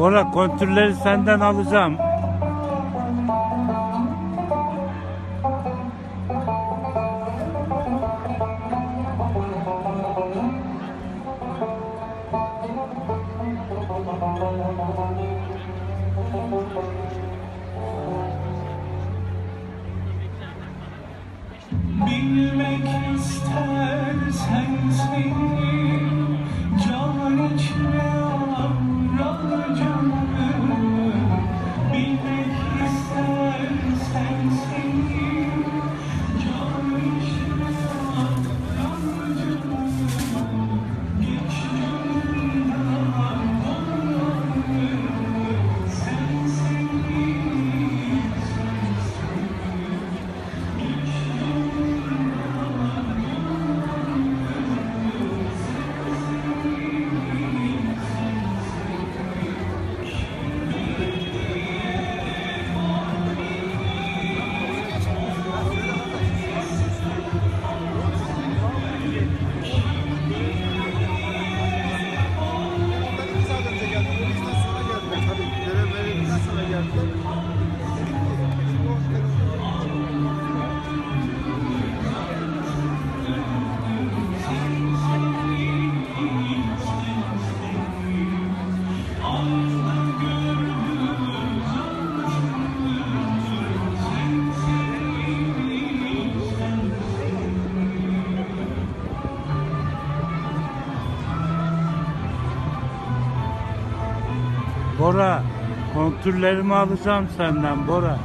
Bora kontürleri senden alacağım. Bilmek istersen Bora kontürlerimi alacağım senden Bora.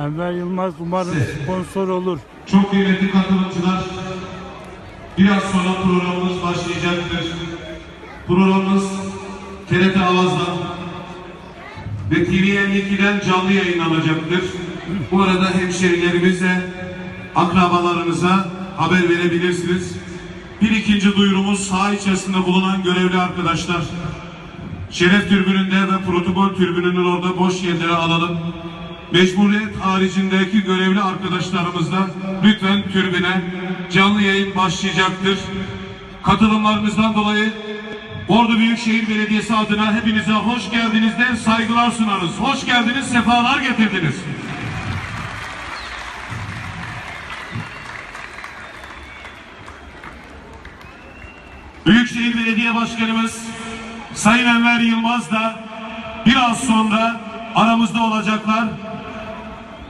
Enver Yılmaz umarım sponsor olur. Çok kıymetli katılımcılar, biraz sonra programımız başlayacaktır. Programımız TRT Avaz'dan ve TV52'den canlı yayınlanacaktır. Bu arada hemşerilerimize, akrabalarınıza haber verebilirsiniz. Bir ikinci duyurumuz saha içerisinde bulunan görevli arkadaşlar. Şeref türbününde ve protokol türbününün orada boş yerleri alalım. Mecburiyet haricindeki görevli arkadaşlarımız da lütfen türbüne canlı yayın başlayacaktır. Katılımlarınızdan dolayı Ordu Büyükşehir Belediyesi adına hepinize hoş geldiniz der, saygılar sunarız. Hoş geldiniz, sefalar getirdiniz. Büyükşehir Belediye Başkanımız Sayın Enver Yılmaz da biraz sonra aramızda olacaklar.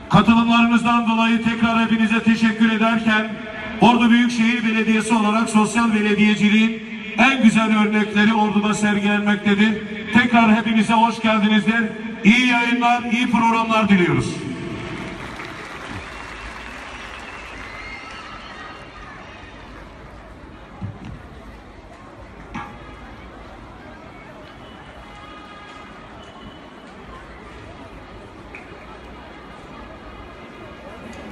Katılımlarınızdan dolayı tekrar hepinize teşekkür ederken Ordu Büyükşehir Belediyesi olarak sosyal belediyeciliğin en güzel örnekleri Ordu'da sergilenmektedir. Tekrar hepinize hoş geldinizdir. İyi yayınlar, iyi programlar diliyoruz.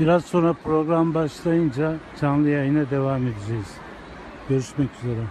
Biraz sonra program başlayınca canlı yayına devam edeceğiz. Görüşmek üzere.